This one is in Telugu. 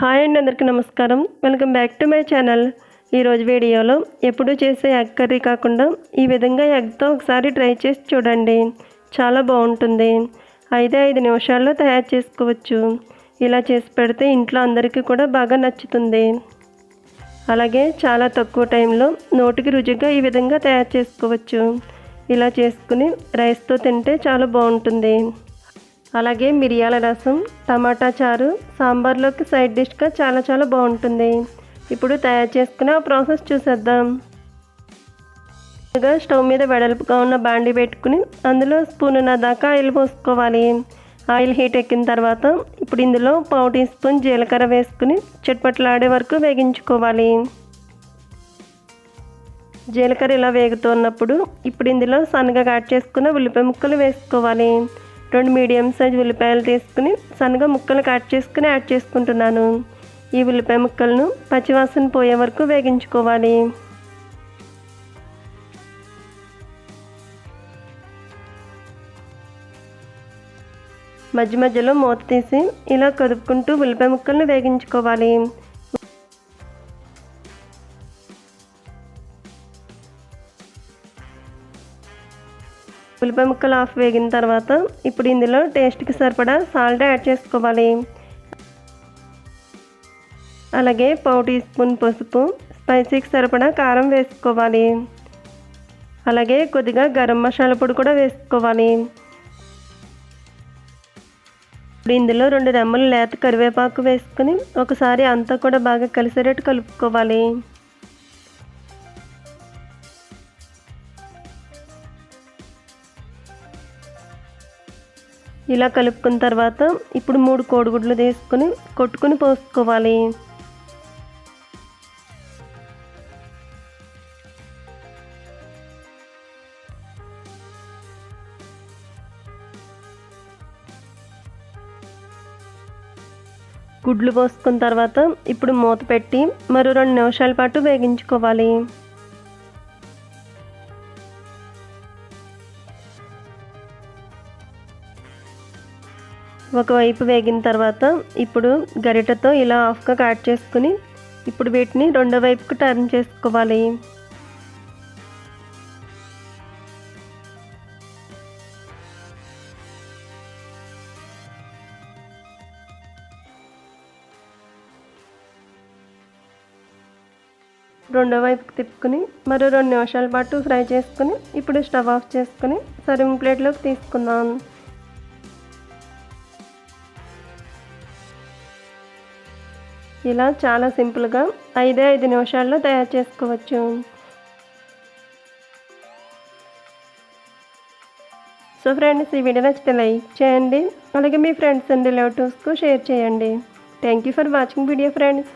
హాయ్ అండి అందరికీ నమస్కారం. Welcome back to my channel. ఈరోజు వీడియోలో ఎప్పుడు చేసే ఎగ్ కర్రీ కాకుండా ఈ విధంగా ఎగ్తో ఒకసారి ట్రై చేసి చూడండి. చాలా బాగుంటుంది. ఐదే ఐదు నిమిషాల్లో తయారు చేసుకోవచ్చు. ఇలా చేసి పెడితే ఇంట్లో అందరికీ కూడా బాగా నచ్చుతుంది. అలాగే చాలా తక్కువ టైంలో నోటికి రుచిగా ఈ విధంగా తయారు చేసుకోవచ్చు. ఇలా చేసుకుని రైస్తో తింటే చాలా బాగుంటుంది. అలాగే మిరియాల రసం టమాటా చారు సాంబార్లోకి సైడ్ డిష్గా చాలా చాలా బాగుంటుంది. ఇప్పుడు తయారు చేసుకునే ఆ ప్రాసెస్ చూసేద్దాం. ముందుగా స్టవ్ మీద వెడల్పుగా ఉన్న బాండి పెట్టుకుని అందులో స్పూన్ దాకా ఆయిల్ పోసుకోవాలి. ఆయిల్ హీట్ ఎక్కిన తర్వాత ఇప్పుడు ఇందులో పావు టీ స్పూన్ జీలకర్ర వేసుకుని చిట్పట్లాడే వరకు వేగించుకోవాలి. జీలకర్ర ఇలా వేగుతున్నప్పుడు ఇప్పుడు ఇందులో సన్నగా కట్ చేసుకున్న ఉల్లిపాయ ముక్కలు వేసుకోవాలి. రెండు మీడియం సైజ్ ఉల్లిపాయలు తీసుకుని సన్నగా ముక్కలు కట్ చేసుకుని యాడ్ చేసుకుంటున్నాను. ఈ ఉల్లిపాయ ముక్కలను పచ్చివాసన పోయే వరకు వేగించుకోవాలి. మధ్య మధ్యలో మూత తీసి ఇలా కదుపుకుంటూ ఉల్లిపాయ ముక్కలను వేగించుకోవాలి. ఉల్లిపాయ ముక్కలు ఆఫ్ వేగిన తర్వాత ఇప్పుడు ఇందులో టేస్ట్కి సరిపడా సాల్ట్ యాడ్ చేసుకోవాలి. అలాగే పావు టీ స్పూన్ పసుపు స్పైసీకి సరిపడా కారం వేసుకోవాలి. అలాగే కొద్దిగా గరం మసాలా పొడి కూడా వేసుకోవాలి. ఇప్పుడు ఇందులో రెండు రెమ్మలు లేత కరివేపాకు వేసుకుని ఒకసారి అంతా కూడా బాగా కలిసేటట్టు కలుపుకోవాలి. ఇలా కలుపుకున్న తర్వాత ఇప్పుడు మూడు కోడిగుడ్లు తీసుకుని కొట్టుకుని పోసుకోవాలి. గుడ్లు పోసుకున్న తర్వాత ఇప్పుడు మూత పెట్టి మరో రెండు నిమిషాల పాటు వేగించుకోవాలి. ఒకవైపు వేగిన తర్వాత ఇప్పుడు గరిటతో ఇలా ఆఫ్గా కట్ చేసుకుని ఇప్పుడు వీటిని రెండో వైపుకు టర్న్ చేసుకోవాలి. రెండో వైపుకి తిప్పుకుని మరో రెండు నిమిషాల పాటు ఫ్రై చేసుకుని ఇప్పుడు స్టవ్ ఆఫ్ చేసుకుని సర్వింగ్ ప్లేట్లోకి తీసుకుందాం. ఇలా చాలా సింపుల్గా ఐదే ఐదు నిమిషాల్లో తయారు చేసుకోవచ్చు. సో ఫ్రెండ్స్ ఈ వీడియో నచ్చితే లైక్ చేయండి. అలాగే మీ ఫ్రెండ్స్ అండ్ రిలేటివ్స్కు షేర్ చేయండి. Thank you for watching video friends.